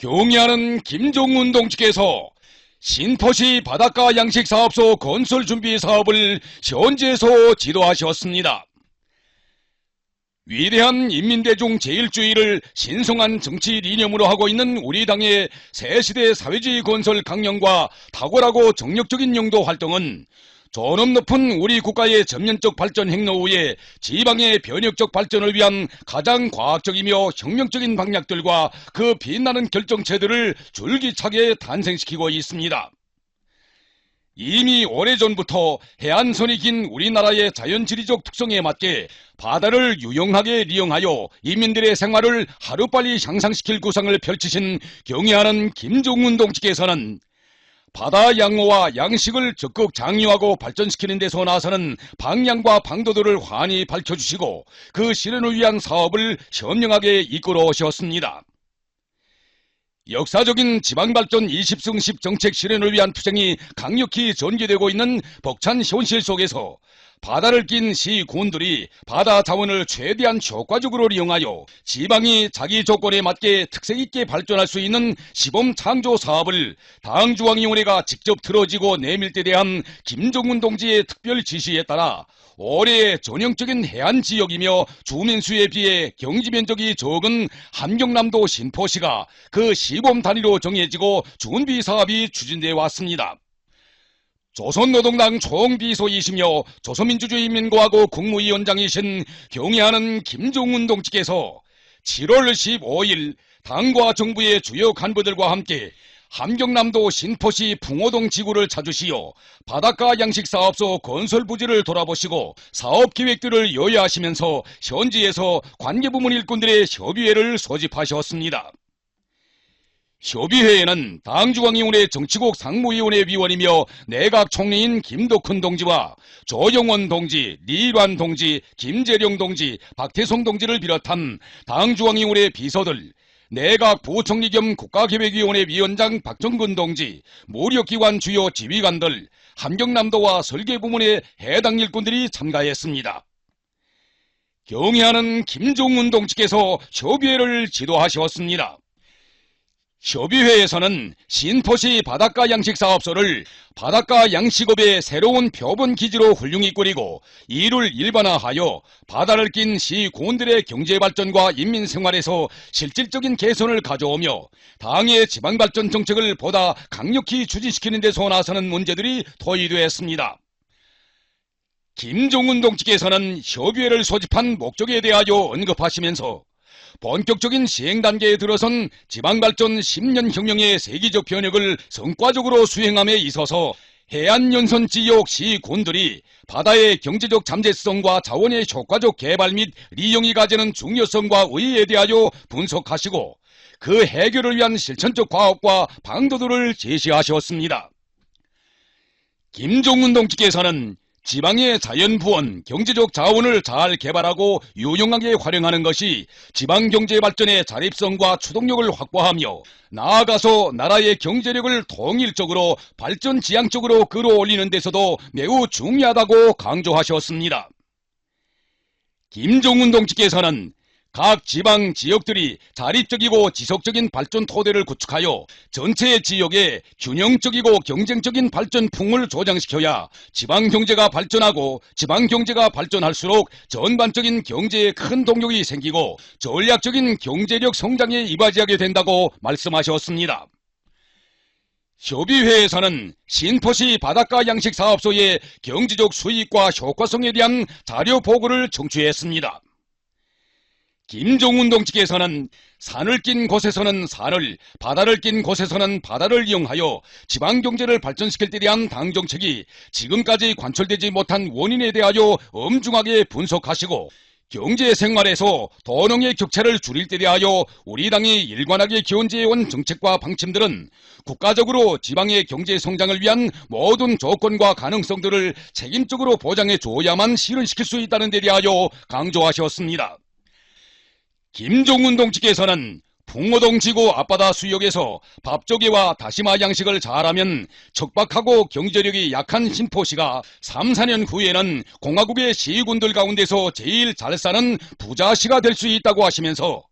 경의하는 김종훈 동지께서 신포시 바닷가 양식사업소 건설 준비 사업을 현지에서 지도하셨습니다. 위대한 인민대중 제일주의를 신성한 정치 이념으로 하고 있는 우리 당의 새시대 사회주의 건설 강령과 탁월하고 정력적인 영도 활동은 존엄 높은 우리 국가의 전면적 발전 행로 후에 지방의 변혁적 발전을 위한 가장 과학적이며 혁명적인 방향들과 그 빛나는 결정체들을 줄기차게 탄생시키고 있습니다. 이미 오래전부터 해안선이 긴 우리나라의 자연지리적 특성에 맞게 바다를 유용하게 이용하여 인민들의 생활을 하루빨리 향상시킬 구상을 펼치신 경애하는 김종훈 동지께서는 바다 양호와 양식을 적극 장려하고 발전시키는 데서 나서는 방향과 방도들을 환히 밝혀주시고 그 실현을 위한 사업을 현명하게 이끌어 오셨습니다. 역사적인 지방발전 20승 10 정책 실현을 위한 투쟁이 강력히 전개되고 있는 벅찬 현실 속에서 바다를 낀 시군들이 바다 자원을 최대한 효과적으로 이용하여 지방이 자기 조건에 맞게 특색 있게 발전할 수 있는 시범 창조 사업을 당중앙위원회가 직접 틀어지고 내밀 때 대한 김종훈 동지의 특별 지시에 따라 올해의 전형적인 해안 지역이며 주민 수에 비해 경지 면적이 적은 함경남도 신포시가 그 시범 단위로 정해지고 준비 사업이 추진되어 왔습니다. 조선노동당 총비서이시며 조선민주주의인민공화국 국무위원장이신 경애하는 김종훈 동지께서 7월 15일 당과 정부의 주요 간부들과 함께 함경남도 신포시 풍호동 지구를 찾으시어 바닷가 양식사업소 건설 부지를 돌아보시고 사업 계획들을 요야하시면서 현지에서 관계부문 일꾼들의 협의회를 소집하셨습니다. 협의회에는 당중앙위원회 정치국 상무위원회 위원이며 내각 총리인 김덕훈 동지와 조영원 동지, 리란 동지, 김재룡 동지, 박태성 동지를 비롯한 당중앙위원회 비서들, 내각 부총리 겸 국가계획위원회 위원장 박정근 동지, 무력기관 주요 지휘관들, 함경남도와 설계부문의 해당 일꾼들이 참가했습니다. 경애하는 김종훈 동지께서 협의회를 지도하셨습니다. 협의회에서는 신포시 바닷가 양식 사업소를 바닷가 양식업의 새로운 표본 기지로 훌륭히 꾸리고 이를 일반화하여 바다를 낀 시군들의 경제 발전과 인민 생활에서 실질적인 개선을 가져오며 당의 지방 발전 정책을 보다 강력히 추진시키는 데서 나서는 문제들이 토의되었습니다. 김종훈 동지께서는 협의회를 소집한 목적에 대하여 언급하시면서 본격적인 시행 단계에 들어선 지방발전 10년 혁명의 세계적 변혁을 성과적으로 수행함에 있어서 해안연선 지역 시군들이 바다의 경제적 잠재성과 자원의 효과적 개발 및 이용이 가지는 중요성과 의의에 대하여 분석하시고 그 해결을 위한 실천적 과업과 방도들을 제시하셨습니다. 김종훈 동지께서는 지방의 자연부원, 경제적 자원을 잘 개발하고 유용하게 활용하는 것이 지방경제 발전의 자립성과 추동력을 확보하며 나아가서 나라의 경제력을 통일적으로 발전 지향적으로 끌어올리는 데서도 매우 중요하다고 강조하셨습니다. 김종훈 동지께서는 각 지방 지역들이 자립적이고 지속적인 발전 토대를 구축하여 전체 지역에 균형적이고 경쟁적인 발전풍을 조장시켜야 지방 경제가 발전하고 지방 경제가 발전할수록 전반적인 경제에 큰 동력이 생기고 전략적인 경제력 성장에 이바지하게 된다고 말씀하셨습니다. 협의회에서는 신포시 바닷가 양식 사업소의 경제적 수익과 효과성에 대한 자료 보고를 청취했습니다. 김종훈 동지께서는 산을 낀 곳에서는 산을, 바다를 낀 곳에서는 바다를 이용하여 지방경제를 발전시킬 때 대한 당정책이 지금까지 관철되지 못한 원인에 대하여 엄중하게 분석하시고 경제 생활에서 도농의 격차를 줄일 때 대하여 우리 당이 일관하게 기원제해온 정책과 방침들은 국가적으로 지방의 경제 성장을 위한 모든 조건과 가능성들을 책임적으로 보장해 줘야만 실현시킬 수 있다는 데 대하여 강조하셨습니다. 김종훈 동지께서는 풍어동 지구 앞바다 수역에서 밥조개와 다시마 양식을 잘하면 척박하고 경제력이 약한 신포시가 3, 4년 후에는 공화국의 시군들 가운데서 제일 잘 사는 부자시가 될 수 있다고 하시면서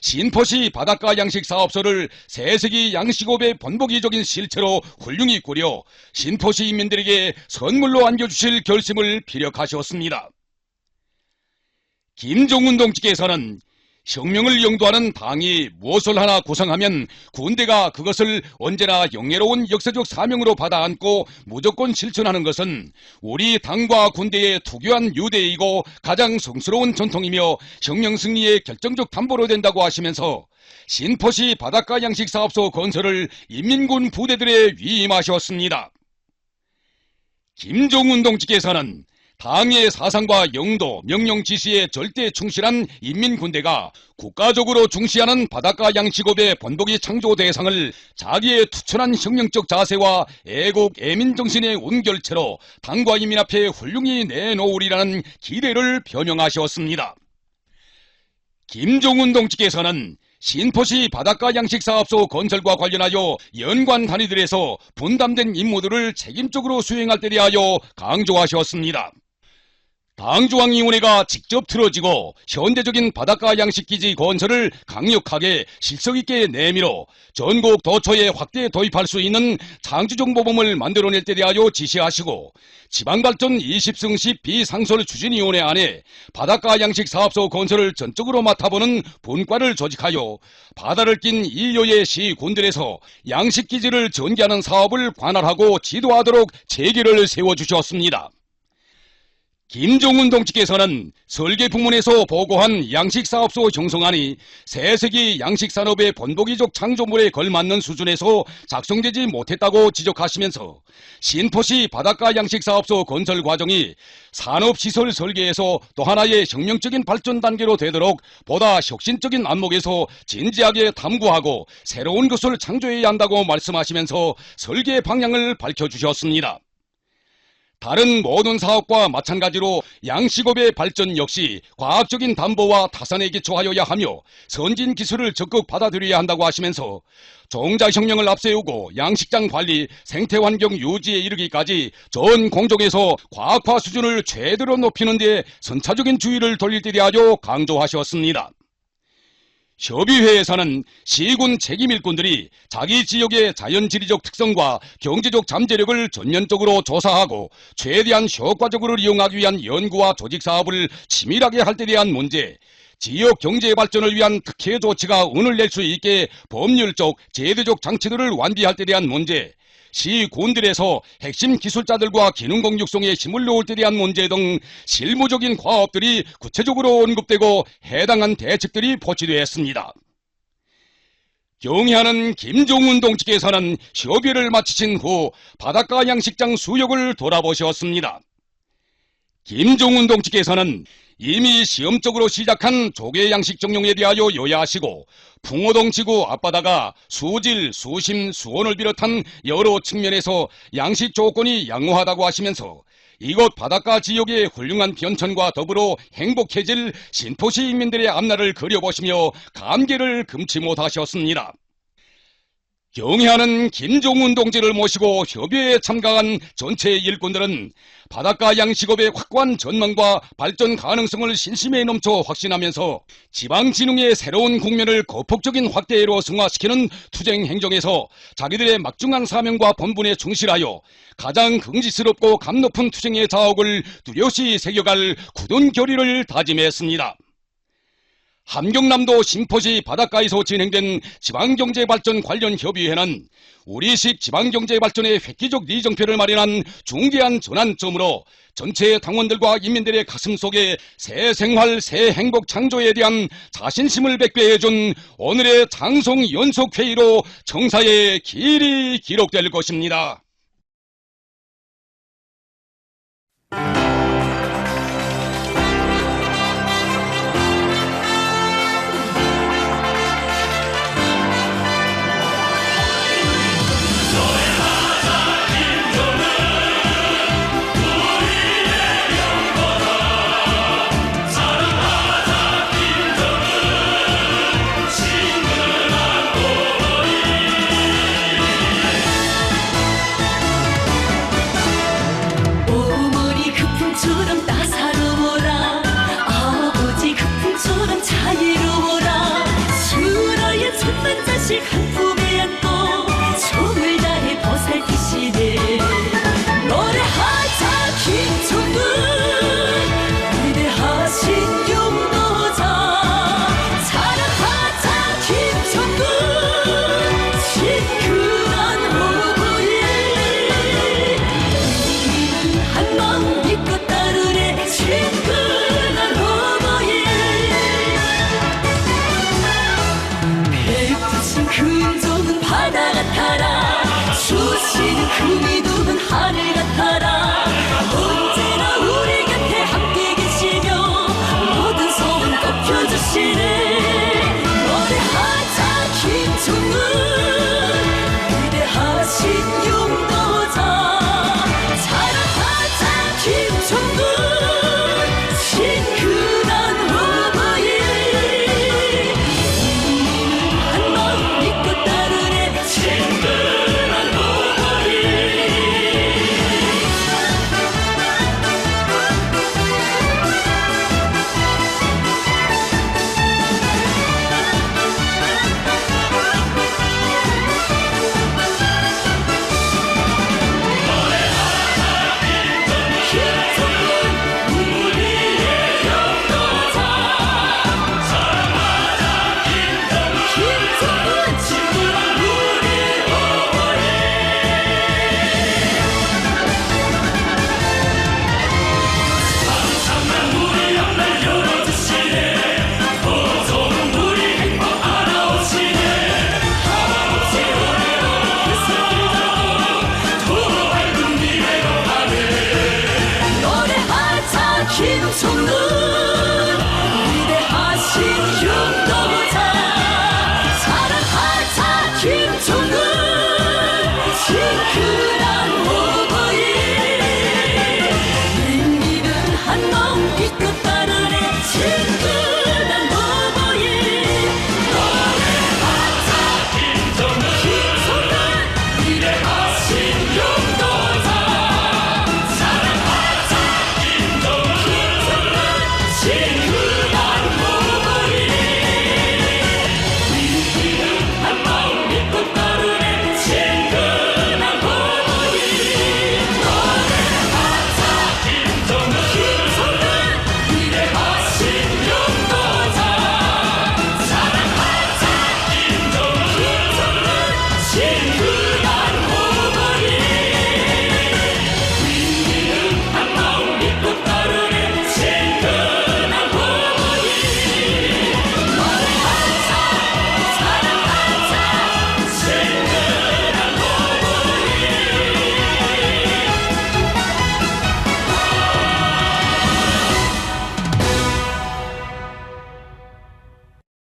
신포시 바닷가 양식 사업소를 세세기 양식업의 본보기적인 실체로 훌륭히 꾸려 신포시 인민들에게 선물로 안겨주실 결심을 피력하셨습니다. 김종운 동지께서는 혁명을 영도하는 당이 무엇을 하나 구성하면 군대가 그것을 언제나 영예로운 역사적 사명으로 받아 안고 무조건 실천하는 것은 우리 당과 군대의 투교한 유대이고 가장 성스러운 전통이며 혁명 승리의 결정적 담보로 된다고 하시면서 신포시 바닷가 양식 사업소 건설을 인민군 부대들에 위임하셨습니다. 김종운 동지께서는 당의 사상과 영도, 명령 지시에 절대 충실한 인민군대가 국가적으로 중시하는 바닷가 양식업의 본보기 창조 대상을 자기의 투철한 혁명적 자세와 애국, 애민 정신의 온결체로 당과 인민 앞에 훌륭히 내놓으리라는 기대를 표명하셨습니다. 김종운 동지께서는 신포시 바닷가 양식사업소 건설과 관련하여 연관 단위들에서 분담된 임무들을 책임적으로 수행할 때 대하여 강조하셨습니다. 당중앙위원회가 직접 틀어지고 현대적인 바닷가 양식기지 건설을 강력하게 실성있게 내밀어 전국 도처에 확대 도입할 수 있는 창조정보범을 만들어낼 때 대하여 지시하시고 지방발전 20승시 비상설 추진위원회 안에 바닷가 양식 사업소 건설을 전적으로 맡아보는 분과를 조직하여 바다를 낀 이여의 시군들에서 양식기지를 전개하는 사업을 관할하고 지도하도록 체계를 세워주셨습니다. 김종훈 동지께서는 설계 부문에서 보고한 양식사업소 형성안이 세세기 양식산업의 본보기적 창조물에 걸맞는 수준에서 작성되지 못했다고 지적하시면서 신포시 바닷가 양식사업소 건설 과정이 산업시설 설계에서 또 하나의 혁명적인 발전 단계로 되도록 보다 혁신적인 안목에서 진지하게 탐구하고 새로운 것을 창조해야 한다고 말씀하시면서 설계 방향을 밝혀주셨습니다. 다른 모든 사업과 마찬가지로 양식업의 발전 역시 과학적인 담보와 타산에 기초하여야 하며 선진 기술을 적극 받아들여야 한다고 하시면서 종자혁명을 앞세우고 양식장 관리, 생태환경 유지에 이르기까지 전 공정에서 과학화 수준을 최대로 높이는 데 선차적인 주의를 돌릴 때 대하여 강조하셨습니다. 협의회에서는 시군 책임 일꾼들이 자기 지역의 자연지리적 특성과 경제적 잠재력을 전면적으로 조사하고 최대한 효과적으로 이용하기 위한 연구와 조직 사업을 치밀하게 할 때 대한 문제, 지역 경제 발전을 위한 특혜 조치가 운을 낼 수 있게 법률적, 제도적 장치들을 완비할 때 대한 문제, 시군들에서 핵심 기술자들과 기능공 육성에 힘을 놓을 때 대한 문제 등 실무적인 과업들이 구체적으로 언급되고 해당한 대책들이 포치되었습니다. 경의하는 김종훈 동지께서는 협의를 마치신 후 바닷가 양식장 수역을 돌아보셨습니다. 김종훈 동지께서는 이미 시험적으로 시작한 조개 양식 정용에 대하여 요야하시고 풍호동 지구 앞바다가 수질, 수심, 수온을 비롯한 여러 측면에서 양식 조건이 양호하다고 하시면서 이곳 바닷가 지역의 훌륭한 변천과 더불어 행복해질 신포시 인민들의 앞날을 그려보시며 감개를 금치 못하셨습니다. 경의하는 김종훈 동지를 모시고 협의회에 참가한 전체 일꾼들은 바닷가 양식업의 확고한 전망과 발전 가능성을 신심에 넘쳐 확신하면서 지방진흥의 새로운 국면을 거폭적인 확대로 승화시키는 투쟁 행정에서 자기들의 막중한 사명과 본분에 충실하여 가장 긍지스럽고 감 높은 투쟁의 자옥을 뚜렷이 새겨갈 굳은 결의를 다짐했습니다. 함경남도 신포시 바닷가에서 진행된 지방경제발전 관련 협의회는 우리식 지방경제발전의 획기적 리정표를 마련한 중대한 전환점으로 전체 당원들과 인민들의 가슴 속에 새 생활, 새 행복 창조에 대한 자신심을 백배해준 오늘의 장송 연속회의로 정사에 길이 기록될 것입니다.